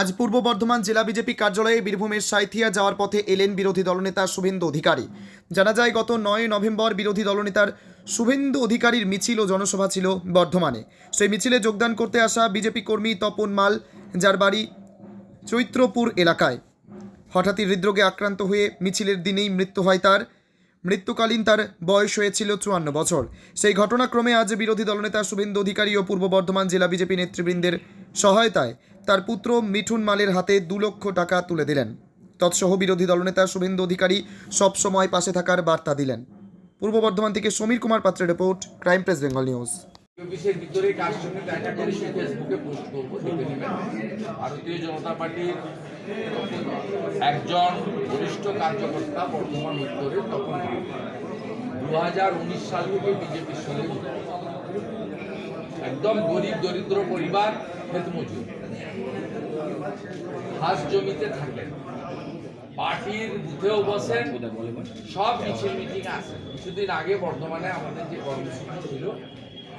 আজ পূর্ব বর্ধমান জেলা বিজেপি কার্যালয়ে বীরভূমের সাইথিয়া যাওয়ার পথে এলেন বিরোধী দলনেতা শুভেন্দু অধিকারী। জানা যায়, গত নয় নভেম্বর বিরোধী দলনেতার শুভেন্দু অধিকারীর মিছিল ও জনসভা ছিল বর্ধমানে। সেই মিছিলে যোগদান করতে আসা বিজেপি কর্মী তপন মাল যার বাড়ি চৈত্রপুর এলাকায়। হঠাৎই হৃদরোগে আক্রান্ত হয়ে মিছিলের দিনেই মৃত্যু হয় তার। মৃত্যুকালীন তার বয়স হয়েছিল চুয়ান্ন বছর। সেই ঘটনাক্রমে আজ বিরোধী দলনেতা শুভেন্দু অধিকারী ও পূর্ব বর্ধমান জেলা বিজেপি নেতৃবৃন্দের সহায়তায় তার পুত্র মিঠুন মালের হাতে দু লক্ষ টাকা তুলে দিলেন। তৎসহ বিরোধী দলনেতা শুভেন্দু অধিকারী সবসময় পাশে থাকার বার্তা দিলেন। পূর্ব বর্ধমান থেকে সমীর কুমার পাত্রের report, crime press Bengal news. অফিসের ভিতরে কার সঙ্গে দেখা করে সে ফেসবুকে পোস্ট করব, দেখে ভারতীয় জনতা পার্টির একজন বরিষ্ঠ কার্যকর্তা বর্তমান উত্তরে, তখন দু হাজার উনিশ সাল থেকে বিজেপির সঙ্গে একদম গরিব দরিদ্র পরিবার ক্ষেত হাঁস জমিতে থাকেন পার্টির বুথেও বসেন। সব মিছিল মিটিং আছে কিছুদিন আগে বর্ধমানে আমাদের যে কর্মসূচি ছিল,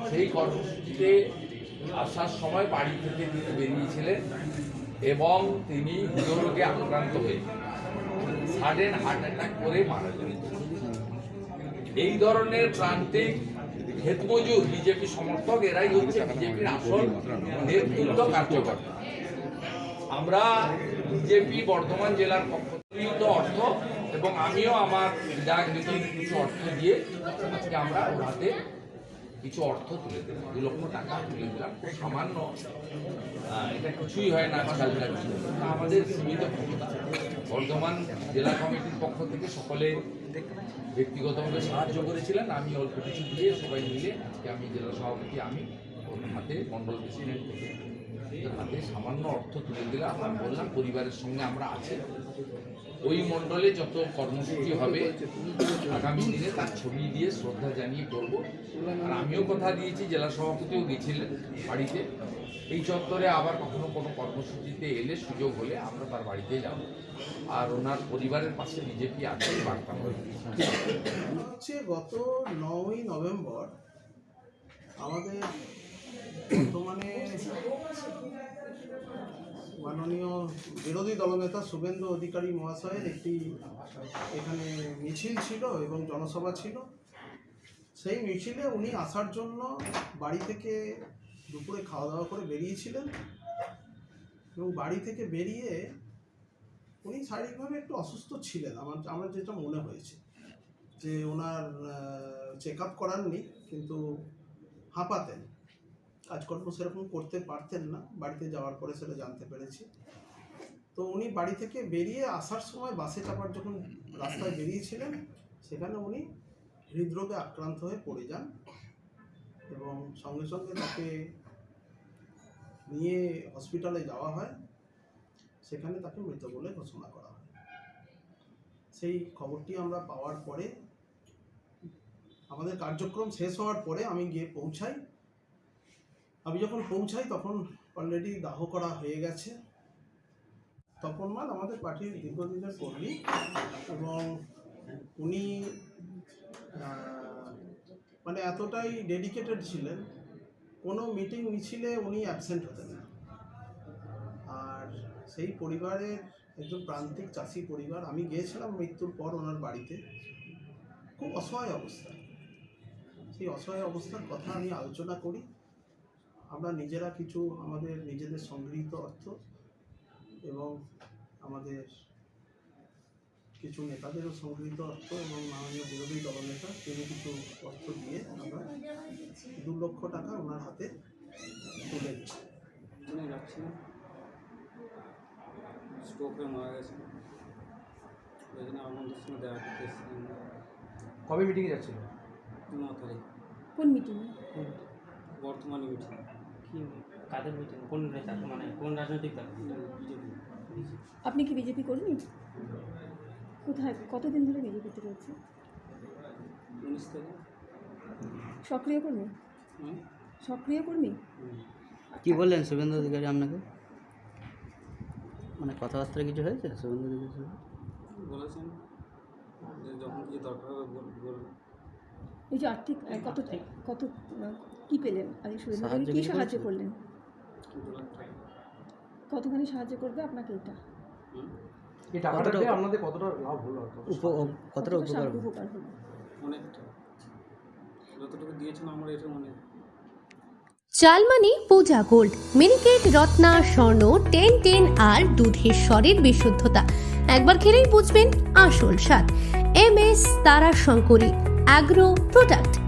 সেই কর্মসূচিতে আসার সময় বাড়ি থেকে তিনি বেরিয়েছিলেন এবং তিনি হৃদরোগে আক্রান্ত হয়ে সাডেন হার্ট অ্যাটাক করে মারা যান। এই ধরনের প্রান্তিক ক্ষেতমজুর বিজেপি সমর্থক, এরাই হচ্ছে বিজেপির আসল নেতৃত্ব কার্যকর্তা। আমরা বিজেপি বর্ধমান জেলার পক্ষ থেকে অর্থ এবং আমিও আমার বিধায়ক নীতির কিছু অর্থ দিয়ে আজকে আমরা ওর হাতে কিছু অর্থ তুলে দিলাম দু লক্ষ টাকা তুলে দিলাম। সামান্য এটা কিছুই হয় না আজকালকার। আমাদের সীমিত ক্ষমতা। বর্ধমান জেলা কমিটির পক্ষ থেকে সকলে ব্যক্তিগতভাবে সাহায্য করেছিলেন, আমি অল্প কিছু দিয়ে সবাই মিলে আমি জেলা সভাপতি, আমি ওর হাতে মন্ডল প্রেসিডেন্ট থেকে হাতে সামান্য অর্থ তুলে দিলাম। আমি বললাম, পরিবারের সঙ্গে আমরা আছি। ওই মণ্ডলে যত কর্মসূচি হবে, আগামী দিনে তার ছবি দিয়ে শ্রদ্ধা জানিয়ে করব। আর আমিও কথা দিয়েছি, জেলা সভাপতিও গেছিলেন বাড়িতে। এই চত্বরে আবার কখনো কোনো কর্মসূচিতে এলে সুযোগ হলে আমরা তার বাড়িতে যাব। আর ওনার পরিবারের পাশে বিজেপি আছে বার্তা হচ্ছে গত নয়ই নভেম্বর আমাদের বর্তমানে মাননীয় বিরোধী দলনেতা শুভেন্দু অধিকারী মহাশয়ের একটি এখানে মিছিল ছিল এবং জনসভা ছিল। সেই মিছিলে উনি আসার জন্য বাড়ি থেকে দুপুরে খাওয়া দাওয়া করে বেরিয়েছিলেন এবং বাড়ি থেকে বেরিয়ে উনি শারীরিকভাবে একটু অসুস্থ ছিলেন। আমার আমার যেটা মনে হয়েছে যে ওনার চেক আপ করাননি, কিন্তু হাঁপাতেন। কাজকর্ম সেরকম করতে পারতেন না, বাড়িতে যাওয়ার পরে সেটা জানতে পেরেছি। তো উনি বাড়ি থেকে বেরিয়ে আসার সময় বাসে চাপার যখন রাস্তায় বেরিয়েছিলেন, সেখানে উনি হৃদরোগে আক্রান্ত হয়ে পড়ে যান এবং সঙ্গে সঙ্গে তাকে নিয়ে হসপিটালে যাওয়া হয়। সেখানে তাকে মৃত বলে ঘোষণা করা হয়। সেই খবরটি আমরা পাওয়ার পরে, আমাদের কার্যক্রম শেষ হওয়ার পরে আমি গিয়ে পৌঁছাই। আমি যখন পৌঁছাই, তখন অলরেডি দাহ করা হয়ে গেছে। তপন মাল আমাদের পার্টির দীর্ঘদিনের কর্মী এবং উনি মানে এতটাই ডেডিকেটেড ছিলেন, কোনো মিটিং মিছিলে উনি অ্যাবসেন্ট হতেন না। আর সেই পরিবারের একজন প্রান্তিক চাষি পরিবার, আমি গিয়েছিলাম মৃত্যুর পর ওনার বাড়িতে। খুব অসহায় অবস্থা। সেই অসহায় অবস্থার কথা আমি আলোচনা করি। আমরা নিজেরা কিছু আমাদের নিজেদের সংগৃহীত অর্থ এবং আমাদের কিছু নেতাদেরও সংগৃহীত অর্থ এবং মাননীয় বিরোধী দলনেতা তিনি কিছু অর্থ দিয়ে আমরা দু লক্ষ টাকা ওনার হাতে তুলে দিই স্ট্রোক মারা ওই জন্য আমাদের সঙ্গে দেখা করতে কবে মিটিংয়ে যাচ্ছিল? ন তারিখ। কোন মিটিং বর্তমানে মিটিং। কি কাদের মিটিং কোন নেতা মানে কোন রাজনৈতিক দল? আপনি কি বিজেপি কর্মী কোথায় কতদিন ধরে বিজেপিতে রয়েছে? উনিশ থেকে সক্রিয় কর্মী? হুম? সক্রিয় কর্মী। কি বললেন শুভেন্দু অধিকারী আপনাকে? মানে কথাবার্তা কিছু হয়েছে? শুভেন্দু অধিকারীর সাথে? বলেছেন যখন কিছু দরকার হবে বল- বলবেন। এই যে আর্থিক কত কত কি পেলেন? আরে সুরেন্দ্র সাহায্য কি সাহায্য করলেন? কতখানি সাহায্য করবে আপনাকে এটা? এই টাকাটা কতটা- পেয়ে আপনাদের কতটা লাভ হলো আর কত উপ- কতটা উপকার সাহায্য হবে? উপকার হলো? অনেকটা। যতটুকু দিয়েছেন আমার এটা অনেক চালমানি Puja gold Miniket Ratna Swarna ten ten আর দুধের স্বরের বিশুদ্ধতা। একবার খেলেই বুঝবেন আসল স্বাদ। এম এস তারা শঙ্করী অ্যাগ্রো প্রোডাক্ট।